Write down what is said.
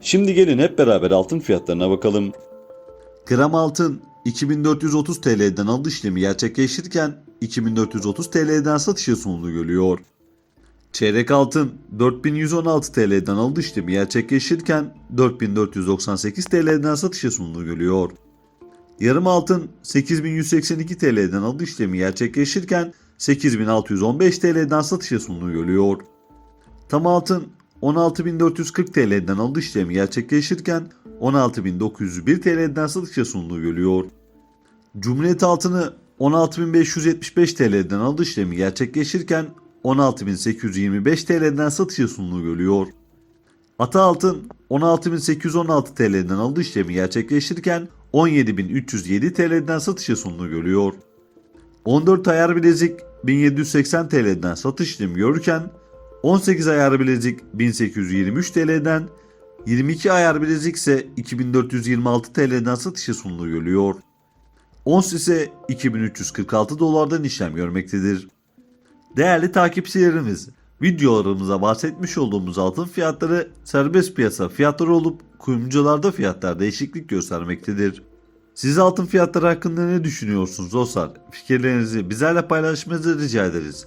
Şimdi gelin hep beraber altın fiyatlarına bakalım. Gram altın 2430 TL'den alış işlemi gerçekleştirirken 2430 TL'den satışa sunulu görülüyor. Çeyrek altın 4116 TL'den alış işlemi gerçekleştirirken 4498 TL'den satışa sunulu görülüyor. Yarım altın 8182 TL'den alış işlemi gerçekleştirirken 8615 TL'den satışa sunulu görülüyor. Tam altın 16.440 TL'den alış işlemi gerçekleştirirken 16.901 TL'den satışa sunduğu görülüyor. Cumhuriyet altını 16.575 TL'den alış işlemi gerçekleştirirken 16.825 TL'den satışa sunduğu görülüyor. Ata altın 16.816 TL'den alış işlemi gerçekleştirirken 17.307 TL'den satışa sunduğu görülüyor. 14 ayar bilezik 1780 TL'den satış işlemi görürken 18 ayar bilezik 1823 TL'den, 22 ayar bilezik ise 2426 TL'den satışa sunuluyor. Ons ise 2346 dolardan işlem görmektedir. Değerli takipçilerimiz, videolarımıza bahsetmiş olduğumuz altın fiyatları serbest piyasa fiyatları olup kuyumcularda fiyatlar değişiklik göstermektedir. Siz altın fiyatları hakkında ne düşünüyorsunuz dostlar? Fikirlerinizi bizlerle paylaşmanızı rica ederiz.